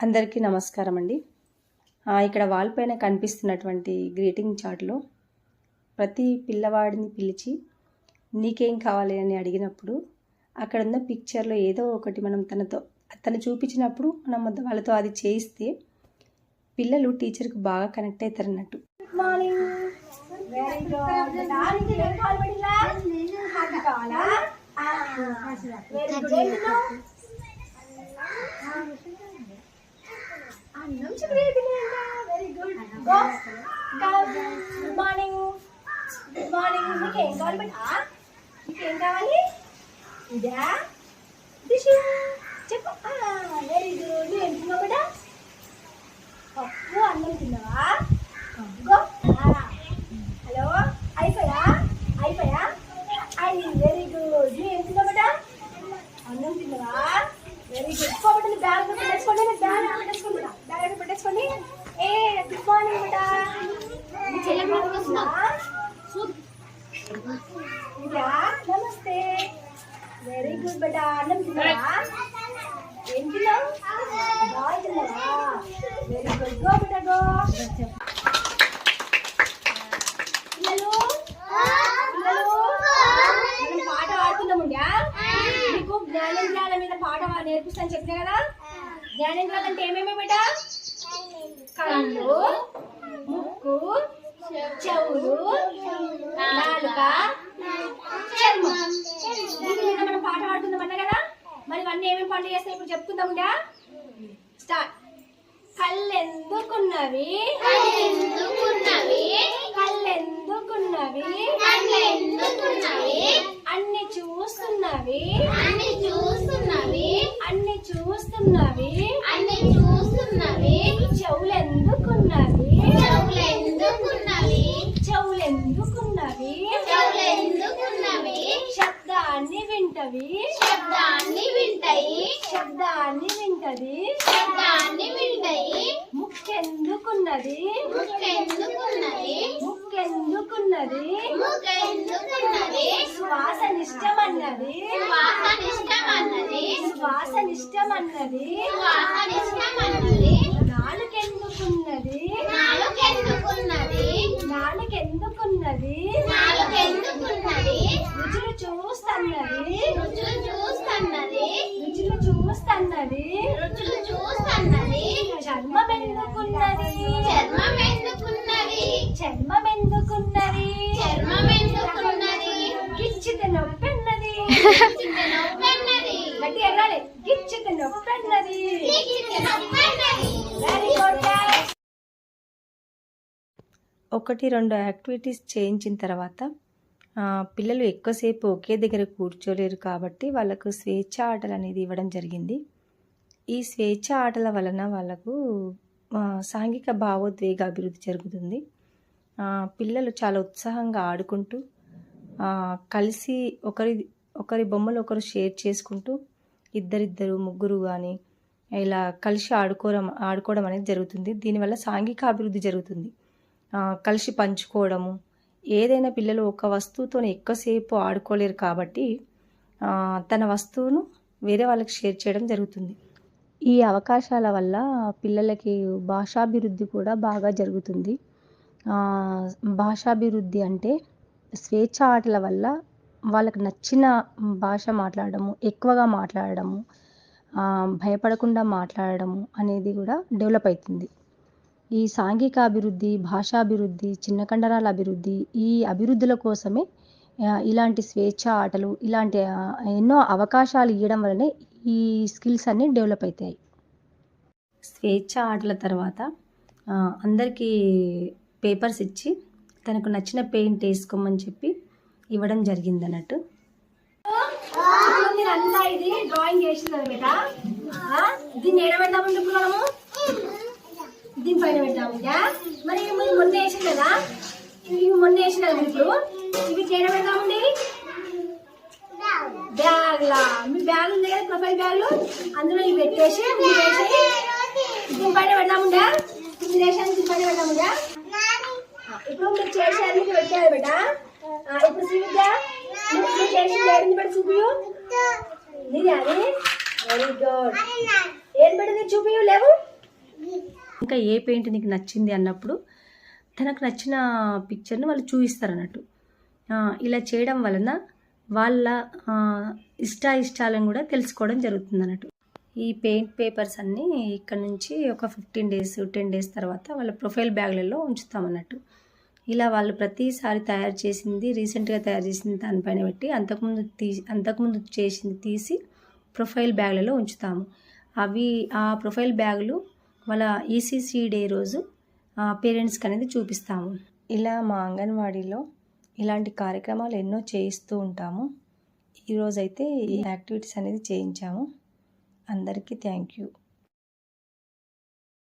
అందరికీ నమస్కారం అండి ఆ, ఇక్కడ వాల్ పైన కనిపిస్తున్నటువంటి గ్రీటింగ్ చార్ట్లో ప్రతి పిల్లవాడిని పిలిచి నీకేం కావాలి అని అడిగినప్పుడు అక్కడ ఉన్న పిక్చర్లో ఏదో ఒకటి మనం తనతో తను చూపించినప్పుడు మనం వాళ్ళతో అది చేయిస్తే పిల్లలు టీచర్కి బాగా కనెక్ట్ అవుతారు అన్నట్టు గుడ్ మార్నింగ్ వెరీ గుడ్ దానికి ఏం కావాలి పడిలా హార్ట్ కావాలా వెరీ గుడ్ ఏంటి అన్నం very good good morning good morning మీకు ఏం కావాలి బట్ మీకు ఏం కావాలి? ఇదా? దిశు. చెప్పు వెరీ గుడ్ ఏం తిన్నావు బేటా పప్పు అన్నం తిన్నావా గో హలో అయిపోయా అయిపోయా అయ్యి వెరీ గుడ్ నువ్వు ఏం తిన్నావు బేటా అన్నం తిన్నావా వెరీ గుడ్ పోబట్టి బ్యాగ్ పెట్టేసుకోండి బ్యాగ్ పెట్టేసుకోండి బ్యాగ్ పెట్టేసుకోండి ఏ గుడ్ మార్నింగ్ బేటా మీ చెల్లి వస్తుందా ఇదా నమస్తే. వెరీ గుడ్ బేటా. అన్నం తిన్నావా? ఏం తిన్నావు? బాగా తిన్నావా? వెరీ గుడ్ గో బేటా గో. పిల్లలు? పిల్లలు? మనం పాట పాడుతున్నాముండా మీకు జ్ఞానేంద్రాల మీద పాట నేర్పిస్తాను చెప్పినా కదా? జ్ఞానేంద్రాలు అంటే ఏమేమి బిడ్డ కళ్ళు ముక్కు చెవులు నాలుక చర్మం మనం పాట పాడుతున్నాం అన్న కదా? మరి ఇవన్నీ ఏమేమి పనులు చేస్తాయి? ఇప్పుడు చెప్పుకుందాముండా స్టార్ట్. కళ్ళెందుకున్నవి కళ్ళెందుకున్నవి కళ్ళెందుకున్నవి? కళ్ళెందుకున్నవి? అన్ని చూస్తున్నవి? అన్ని చూస్తున్నవి? అన్ని చూస్తున్నవి? వింటవి శబ్దాన్ని వింటాయి శబ్దాన్ని వింటది. శబ్దాన్ని వింటాయి ముక్కెందుకున్నది? ముక్కెందుకున్నది. ముక్కెందుకున్నది? ముక్కెందుకున్నది. శ్వాసనిష్టమన్నది వాసనిష్టమన్నది శ్వాసనిష్టమన్నది వాసనిష్టమన్నది చూస్తన్నది? రుచులు చూస్తున్నది? రుచులు చూస్తన్నది? రుచులు చూస్తున్నది? చర్మమెందుకున్నది చర్మం ఎందుకున్నది చర్మమెందుకున్నది చర్మం ఎందుకున్నది గిచ్చిత నొప్పెన్నది? చిన్న నవ్వన్నది గట్టి ఎర్రాలి గిచ్చిత నొప్పెన్నది? చిన్న నవ్వన్నది వెరీ గుడ్ ఒకటి రెండు యాక్టివిటీస్ చేయించిన తర్వాత పిల్లలు ఎక్కువసేపు ఒకే దగ్గర కూర్చోలేరు కాబట్టి వాళ్ళకు స్వేచ్ఛ ఆటలు అనేది ఇవ్వడం జరిగింది. ఈ స్వేచ్ఛ ఆటల వలన వాళ్ళకు సాంఘిక భావోద్వేగ అభివృద్ధి జరుగుతుంది. పిల్లలు చాలా ఉత్సాహంగా ఆడుకుంటూ కలిసి ఒకరి ఒకరి బొమ్మలు ఒకరు షేర్ చేసుకుంటూ ఇద్దరిద్దరు ముగ్గురు కానీ ఇలా కలిసి ఆడుకోవడం ఆడుకోవడం అనేది జరుగుతుంది. దీనివల్ల సాంఘిక అభివృద్ధి జరుగుతుంది. కలిసి పంచుకోవడము ఏదైనా పిల్లలు ఒక వస్తువుతో ఎక్కువసేపు ఆడుకోలేరు కాబట్టి తన వస్తువును వేరే వాళ్ళకి షేర్ చేయడం జరుగుతుంది. ఈ అవకాశాల వల్ల పిల్లలకి భాషాభివృద్ధి కూడా బాగా జరుగుతుంది. భాషాభివృద్ధి అంటే స్వేచ్ఛ ఆటల వల్ల వాళ్ళకి నచ్చిన భాష మాట్లాడడము ఎక్కువగా మాట్లాడడము భయపడకుండా మాట్లాడడము అనేది కూడా డెవలప్ అవుతుంది. ఈ సాంఘిక అభివృద్ధి భాషాభివృద్ధి చిన్న కండరాల అభివృద్ధి ఈ అభివృద్ధుల కోసమే ఇలాంటి స్వేచ్ఛ ఆటలు ఇలాంటి ఎన్నో అవకాశాలు ఇవ్వడం వల్లనే ఈ స్కిల్స్ అన్నీ డెవలప్ అవుతాయి స్వేచ్ఛ ఆటల తర్వాత అందరికీ పేపర్స్ ఇచ్చి తనకు నచ్చిన పెయింట్ వేసుకోమని చెప్పి ఇవ్వడం జరిగింది అన్నట్టు. మీరు ఇది డ్రాయింగ్ చేసింది దీన్ని ఇప్పుడు మనము దీని పైన పెడతాం ఇక మరి ఇవి మొన్న వేసింది కదా? ఇవి మొన్న వేసింది ఇప్పుడు. ఇవి చేయడం పెడతామండి? బ్యాగ్ లా మీ బ్యాగ్ ఉంది కదా ప్రొఫైల్ బ్యాగ్లు? అందులో ఇవి పెట్టేసి వేసి దీని పైన పెడతాముండా? మీరు వేసాను దీని పైన పెడతాముండా? ఇప్పుడు మీరు చేసేది పెట్టారు బేట. ఇప్పుడు శ్రీవిద్య మీరు మీరు చేసింది ఏడింది పెట్టి చూపియు. నీది అది? వెరీ గుడ్ ఏం పెట్టింది చూపియు లేవు? ఇంకా ఏ పెయింట్ నీకు నచ్చింది అన్నప్పుడు తనకు నచ్చిన పిక్చర్ని వాళ్ళు చూపిస్తారు అన్నట్టు ఇలా చేయడం వలన వాళ్ళ ఇష్టాయిష్టాలను ఇష్టాలను కూడా తెలుసుకోవడం జరుగుతుంది అన్నట్టు ఈ పెయింట్ పేపర్స్ అన్నీ ఇక్కడ నుంచి ఒక ఫిఫ్టీన్ డేస్ టెన్ డేస్ తర్వాత వాళ్ళ ప్రొఫైల్ బ్యాగ్లలో ఉంచుతామన్నట్టు. ఇలా వాళ్ళు ప్రతిసారి తయారు చేసింది రీసెంట్గా తయారు చేసింది దానిపైన పెట్టి అంతకుముందు తీ అంతకుముందు చేసింది తీసి ప్రొఫైల్ బ్యాగ్లలో ఉంచుతాము. అవి ఆ ప్రొఫైల్ బ్యాగులు వాళ్ళ ఈసీసీ డే రోజు పేరెంట్స్కి అనేది చూపిస్తాము. ఇలా మా అంగన్వాడీలో ఇలాంటి కార్యక్రమాలు ఎన్నో చేయిస్తూ ఉంటాము. ఈరోజైతే ఈ యాక్టివిటీస్ అనేది చేయించాము. అందరికీ థ్యాంక్ యూ.